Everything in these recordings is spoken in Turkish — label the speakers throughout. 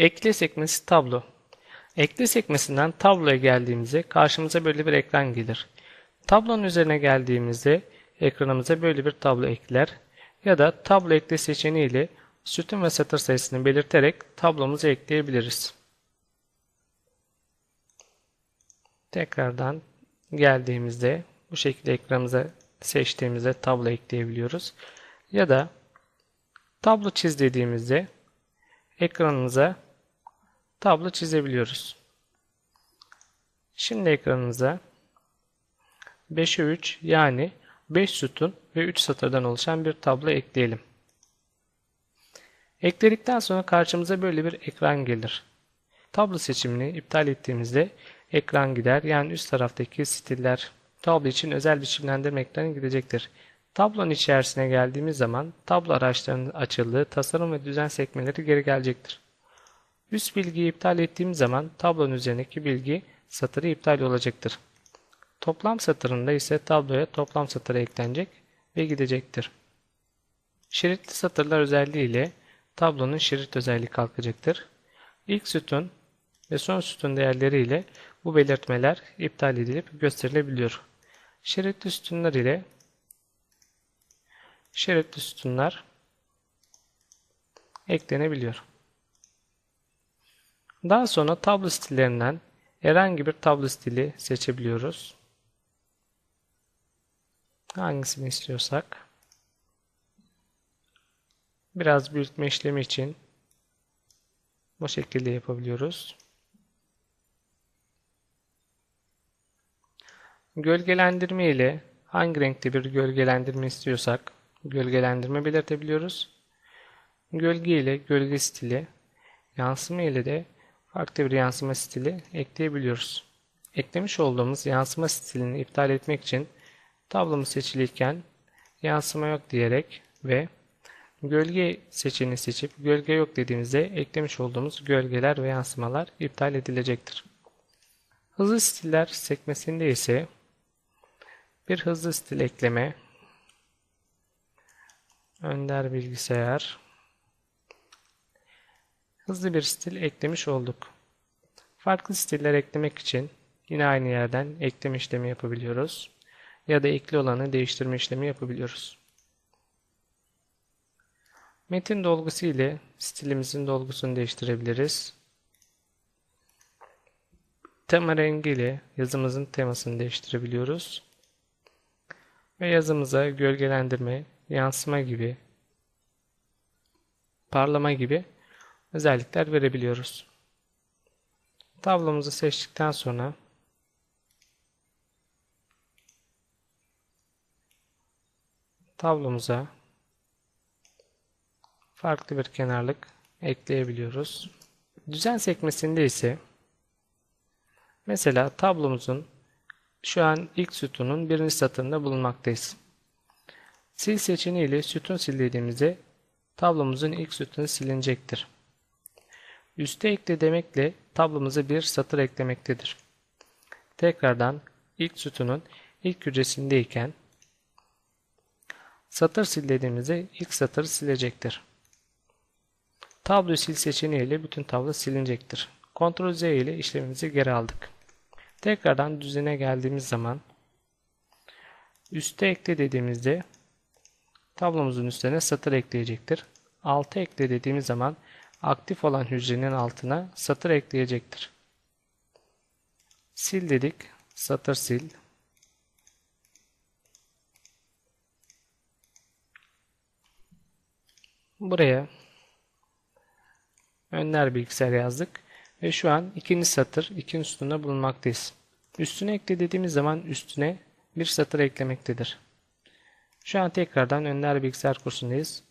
Speaker 1: Ekle sekmesi tablo. Ekle sekmesinden tabloya geldiğimizde karşımıza böyle bir ekran gelir. Tablonun üzerine geldiğimizde ekranımıza böyle bir tablo ekler ya da tablo ekle seçeneği ile sütun ve satır sayısını belirterek tablomuzu ekleyebiliriz. Tekrardan geldiğimizde bu şekilde ekranımıza seçtiğimizde tablo ekleyebiliyoruz. Ya da tablo çiz dediğimizde ekranımıza tablo çizebiliyoruz. Şimdi ekranımıza 5'e 3 yani 5 sütun ve 3 satırdan oluşan bir tablo ekleyelim. Ekledikten sonra karşımıza böyle bir ekran gelir. Tablo seçimini iptal ettiğimizde ekran gider. Yani üst taraftaki stiller tablo için özel biçimlendirme ekranı gidecektir. Tablonun içerisine geldiğimiz zaman tablo araçlarının açıldığı tasarım ve düzen sekmeleri geri gelecektir. Üst bilgiyi iptal ettiğim zaman tablonun üzerindeki bilgi satırı iptal olacaktır. Toplam satırında ise tabloya toplam satırı eklenecek ve gidecektir. Şeritli satırlar özelliği ile tablonun şerit özelliği kalkacaktır. İlk sütun ve son sütun değerleri ile bu belirtmeler iptal edilip gösterilebiliyor. Şeritli sütunlar ile şeritli sütunlar eklenebiliyor. Daha sonra tablo stillerinden herhangi bir tablo stili seçebiliyoruz. Hangisini istiyorsak. Biraz büyütme işlemi için bu şekilde yapabiliyoruz. Gölgelendirme ile hangi renkte bir gölgelendirme istiyorsak gölgelendirme belirtebiliyoruz. Gölge ile gölge stili, yansıma ile de farklı bir yansıma stili ekleyebiliyoruz. Eklemiş olduğumuz yansıma stilini iptal etmek için tablomuz seçiliyken yansıma yok diyerek ve gölge seçeneğini seçip gölge yok dediğimizde eklemiş olduğumuz gölgeler ve yansımalar iptal edilecektir. Hızlı stiller sekmesinde ise bir hızlı stil ekleme, Önder bilgisayar, hızlı bir stil eklemiş olduk. Farklı stiller eklemek için yine aynı yerden ekleme işlemi yapabiliyoruz. Ya da ekli olanı değiştirme işlemi yapabiliyoruz. Metin dolgusu ile stilimizin dolgusunu değiştirebiliriz. Tema rengi ile yazımızın temasını değiştirebiliyoruz. Ve yazımıza gölgelendirme, yansıma gibi, parlama gibi özellikler verebiliyoruz. Tablomuzu seçtikten sonra tablomuza farklı bir kenarlık ekleyebiliyoruz. Düzen sekmesinde ise mesela tablomuzun şu an ilk sütunun birinci satırında bulunmaktayız. Sil seçeneği ile sütun sil dediğimizde tablomuzun ilk sütunu silinecektir. Üste ekle demekle tablomuza bir satır eklemektedir. Tekrardan ilk sütunun ilk hücresindeyken satır sil dediğimizde ilk satırı silecektir. Tablo sil seçeneği ile bütün tablo silinecektir. Ctrl Z ile işlemimizi geri aldık. Tekrardan düzene geldiğimiz zaman üste ekle dediğimizde tablomuzun üstüne satır ekleyecektir. Altı ekle dediğimiz zaman aktif olan hücrenin altına satır ekleyecektir. Sil dedik. Satır sil. Buraya önler bilgisayar yazdık. Ve şu an ikinci satır ikinci sütunda bulunmaktayız. Üstüne ekle dediğimiz zaman üstüne bir satır eklemektedir. Şu an tekrardan önler bilgisayar kursundayız.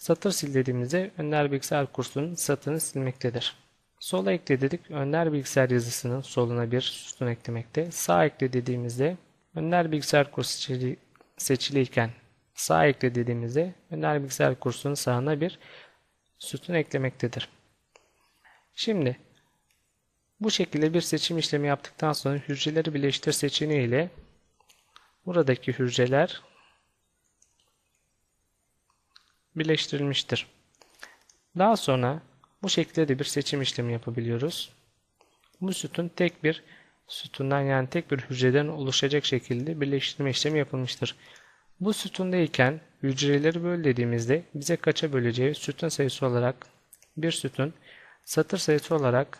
Speaker 1: Satır sil dediğimizde önler bilgisayar kursunun satırını silmektedir. Sola ekle dedik. Önler bilgisayar yazısının soluna bir sütun eklemekte. Sağ ekle dediğimizde önler bilgisayar kursu seçiliyken sağ ekle dediğimizde önler bilgisayar kursunun sağına bir sütun eklemektedir. Şimdi bu şekilde bir seçim işlemi yaptıktan sonra hücreleri birleştir seçeneği ile buradaki hücreler birleştirilmiştir. Daha sonra Bu şekilde de bir seçim işlemi yapabiliyoruz. Bu sütun tek bir sütundan yani tek bir hücreden oluşacak şekilde birleştirme işlemi yapılmıştır. Bu sütundayken hücreleri böl dediğimizde bize kaça böleceği sütun sayısı olarak bir sütun satır sayısı olarak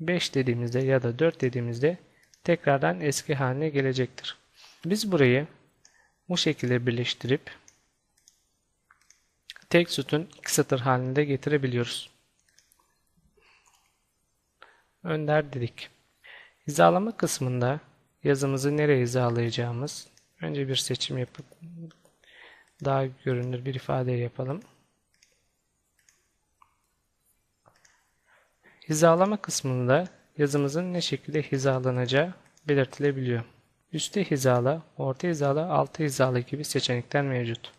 Speaker 1: 5 dediğimizde ya da 4 dediğimizde tekrardan eski haline gelecektir. Biz burayı bu şekilde birleştirip tek sütun iki satır halinde getirebiliyoruz. Önder dedik. Hizalama kısmında yazımızı nereye hizalayacağımız önce bir seçim yapıp daha görünür bir ifade yapalım. Hizalama kısmında yazımızın ne şekilde hizalanacağı belirtilebiliyor. Üste hizala, orta hizala, altı hizala gibi seçenekler mevcut.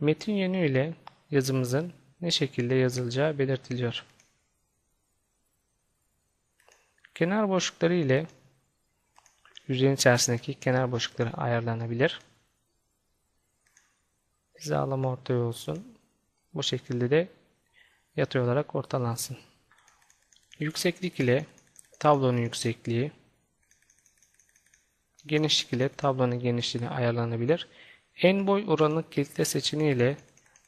Speaker 1: Metin yönüyle yazımızın ne şekilde yazılacağı belirtiliyor. Kenar boşlukları ile hücrenin içerisindeki kenar boşlukları ayarlanabilir. Hizalama ortaya olsun. Bu şekilde de yatay olarak ortalansın. Yükseklik ile tablonun yüksekliği, genişlik ile tablonun genişliğini ayarlanabilir. En boy oranı kilitle seçeneği ile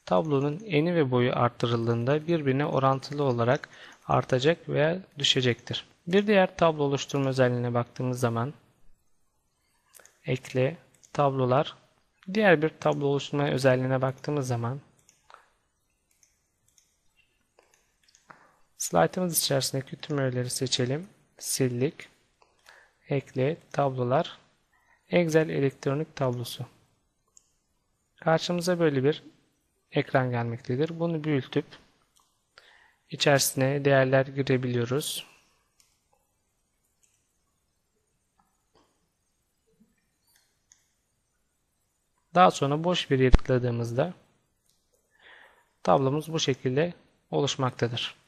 Speaker 1: tablonun eni ve boyu artırıldığında birbirine orantılı olarak artacak veya düşecektir. Bir diğer tablo oluşturma özelliğine baktığımız zaman ekle, tablolar, diğer bir tablo oluşturma özelliğine baktığımız zaman slaytımız içerisindeki tüm öğeleri seçelim. Sildik. Ekle, tablolar, Excel elektronik tablosu. Karşımıza böyle bir ekran gelmektedir. Bunu büyütüp içerisine değerler girebiliyoruz. Daha sonra boş bir yere tıkladığımızda tablomuz bu şekilde oluşmaktadır.